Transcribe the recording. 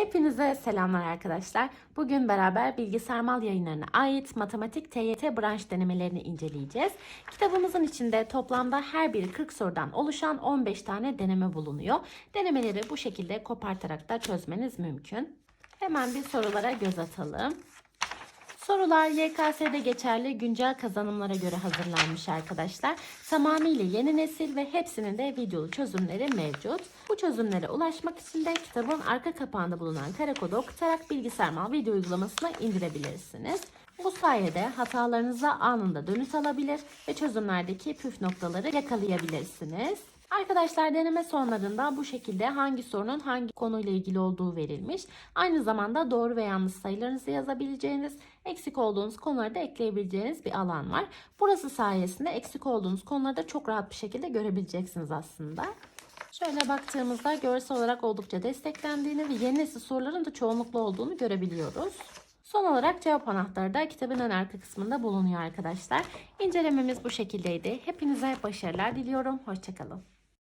Hepinize selamlar arkadaşlar. Bugün beraber bilgisayar mal yayınlarına ait matematik TYT branş denemelerini inceleyeceğiz. Kitabımızın içinde toplamda her biri 40 sorudan oluşan 15 tane deneme bulunuyor. Denemeleri bu şekilde kopartarak da çözmeniz mümkün. Hemen bir sorulara göz atalım. Sorular YKS'de geçerli güncel kazanımlara göre hazırlanmış arkadaşlar. Tamamıyla yeni nesil ve hepsinin de videolu çözümleri mevcut. Bu çözümlere ulaşmak için de kitabın arka kapağında bulunan kare kodu okutarak bilgisayar mal video uygulamasına indirebilirsiniz. Bu sayede hatalarınıza anında dönüt alabilir ve çözümlerdeki püf noktaları yakalayabilirsiniz. Arkadaşlar deneme sonlarında bu şekilde hangi sorunun hangi konuyla ilgili olduğu verilmiş. Aynı zamanda doğru ve yanlış sayılarınızı yazabileceğiniz, eksik olduğunuz konuları da ekleyebileceğiniz bir alan var. Burası sayesinde eksik olduğunuz konuları da çok rahat bir şekilde görebileceksiniz aslında. Şöyle baktığımızda görsel olarak oldukça desteklendiğini ve yeni nesil soruların da çoğunlukla olduğunu görebiliyoruz. Son olarak cevap anahtarı da kitabın ön arka kısmında bulunuyor arkadaşlar. İncelememiz bu şekildeydi. Hepinize başarılar diliyorum. Hoşçakalın.